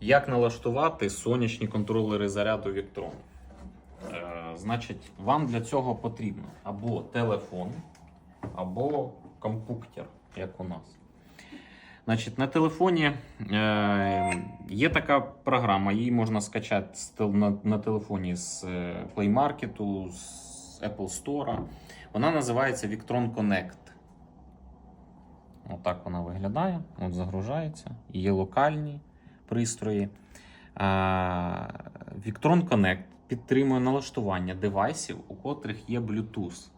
Як налаштувати сонячні контролери заряду Victron? Е, значить, вам для цього потрібно або телефон, або компуктер, як у нас. Значить, на телефоні е, є така програма, її можна скачати на, на телефоні з е, Play Market, з Apple Store. Вона називається Victron Connect. Отак вона виглядає. От загружається. Є локальні пристрої. Victron Connect підтримує налаштування девайсів, у котрих є Bluetooth.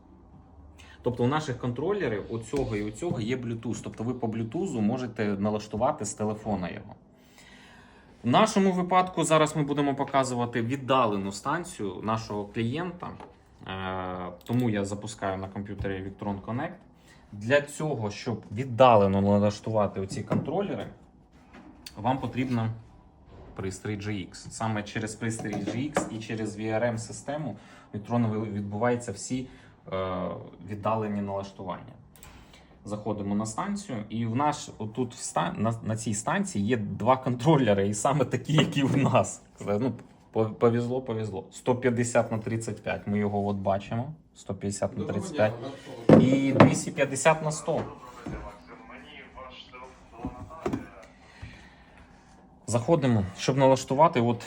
Тобто у наших контролерів у цього і у цього є Bluetooth. Тобто ви по Bluetooth можете налаштувати з телефона його. В нашому випадку зараз ми будемо показувати віддалену станцію нашого клієнта. Е, Тому я запускаю на комп'ютері Victron Connect. Для цього, щоб віддалено налаштувати оці контролери, вам потрібно пристрій GX. Саме через пристрій GX і через VRM-систему Victron відбуваються всі е, віддалені налаштування. Заходимо на станцію, і в наш отут в ста- на, на цій станції є два контролери, і саме такі, які в нас. Ну, повезло, повезло. 150 на 35. Ми його от бачимо. 150 на 35. І 250 на 100. Заходимо, щоб налаштувати. От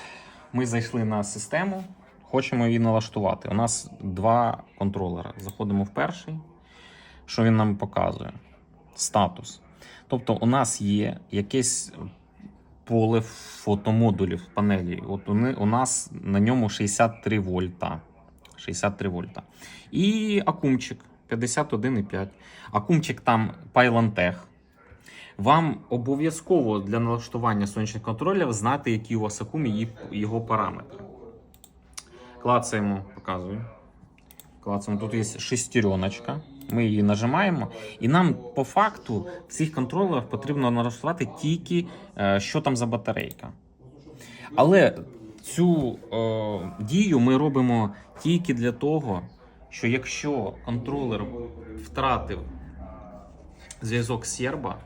ми зайшли на систему, хочемо її налаштувати. У нас два контролери. Заходимо в перший. Що він нам показує? Статус. Тобто, у нас є якесь поле фотомодулів в панелі. От у нас на ньому 63 вольта. 63 вольта. І акумчик 51,5. Акумчик там Pylantech. Вам обов'язково для налаштування сонячних контролерів знати, які у вас акум і його параметри. Клацаємо, показую. Клацаємо. Тут є шестереночка. Ми її нажимаємо. І нам по факту в цих контролерах потрібно налаштувати тільки, е, що там за батарейка. Але цю е, дію ми робимо тільки для того, що якщо контролер втратив зв'язок серба,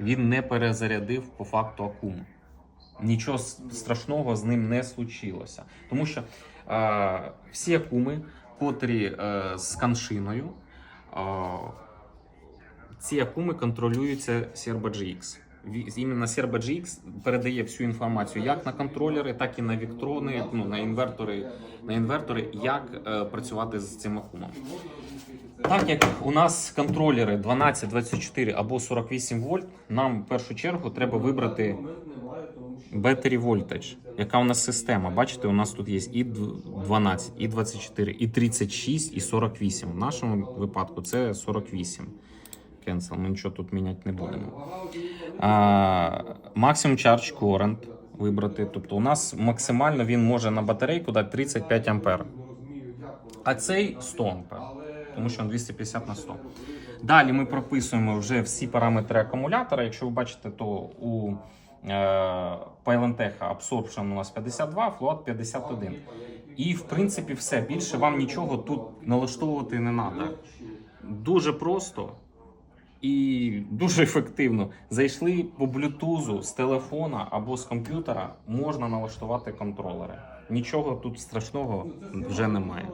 він не перезарядив по факту акуму. Нічого страшного з ним не случилося. Тому що е, всі акуми, котрі е, з каншиною, е, ці акуми контролюються Serba GX. Ві- Іменно Serba GX передає всю інформацію як на контролери, так і на віктрони, ну, на інвертори, на інвертори, як е, працювати з цим акумом. Так як у нас контролери 12, 24 або 48 вольт, нам в першу чергу треба вибрати Battery Voltage, яка у нас система. Бачите, у нас тут є і 12, і 24, і 36, і 48. В нашому випадку це 48. Cancel, ми нічого тут міняти не будемо. А, Maximum Charge Current вибрати. Тобто у нас максимально він може на батарейку дати 35 ампер. А цей 100 ампер, тому що він 250 на 100. Далі ми прописуємо вже всі параметри акумулятора. Якщо ви бачите, то у е, Pylantech Absorption у нас 52, Float 51. І в принципі все. Більше вам нічого тут налаштовувати не треба. Дуже просто і дуже ефективно. Зайшли по блютузу з телефона або з комп'ютера, можна налаштувати контролери. Нічого тут страшного вже немає.